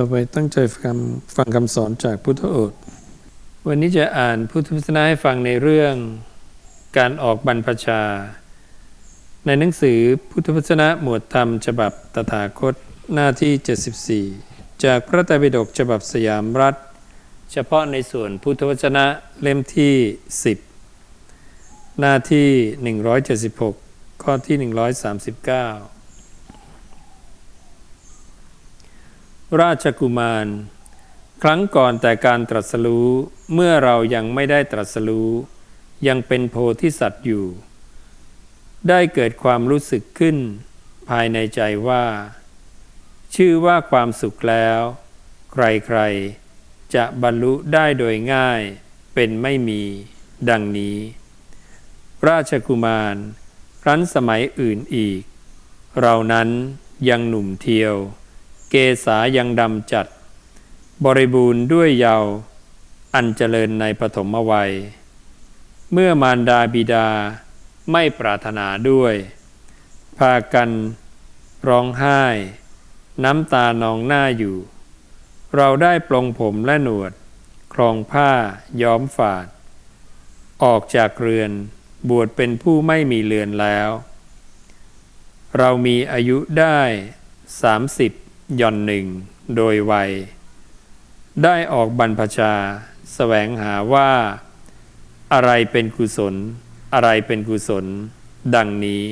ต่อไปตั้งใจฟังฟังคำสอนจากพุทธโอษฐ์วันนี้จะอ่านพุทธพจนะให้ฟังในเรื่องการออกบรรพชา ในหนังสือพุทธพจนะหมวดธรรมฉบับตถาคตหน้าที่ 74 จากพระไตรปิฎกฉบับสยามรัฐ เฉพาะในส่วนพุทธวจนะเล่มที่ 10 หน้าที่ 176 ข้อที่ 139 ราชกุมาร ครั้งก่อนแต่การตรัสรู้เมื่อเรายังไม่ได้ตรัสรู้ ยังเป็นโพธิสัตว์อยู่ ได้เกิดความรู้สึกขึ้น ภายในใจว่า ชื่อว่าความสุขแล้ว ใครๆ จะบรรลุได้โดยง่ายเป็นไม่มี ดังนี้ ราชกุมารครั้นสมัยอื่นอีก เรานั้นยังหนุ่มเทียว เกษายังดำจัด บริบูรณ์ด้วยเยาว์อันเจริญในปฐมวัย เมื่อมารดาบิดาไม่ปรารถนาด้วย พากันร้องไห้ น้ำตานองหน้าอยู่ เราได้ปลงผมและหนวด ครองผ้าย้อมฝาด ออกจากเรือนบวชเป็นผู้ไม่มีเรือนแล้ว เรามีอายุได้สามสิ หย่อนหนึ่ง โดยวัย ได้ออกบรรพชาสแสวงหาว่า อะไรเป็นกุศล อะไรเป็นกุศล ดังนี้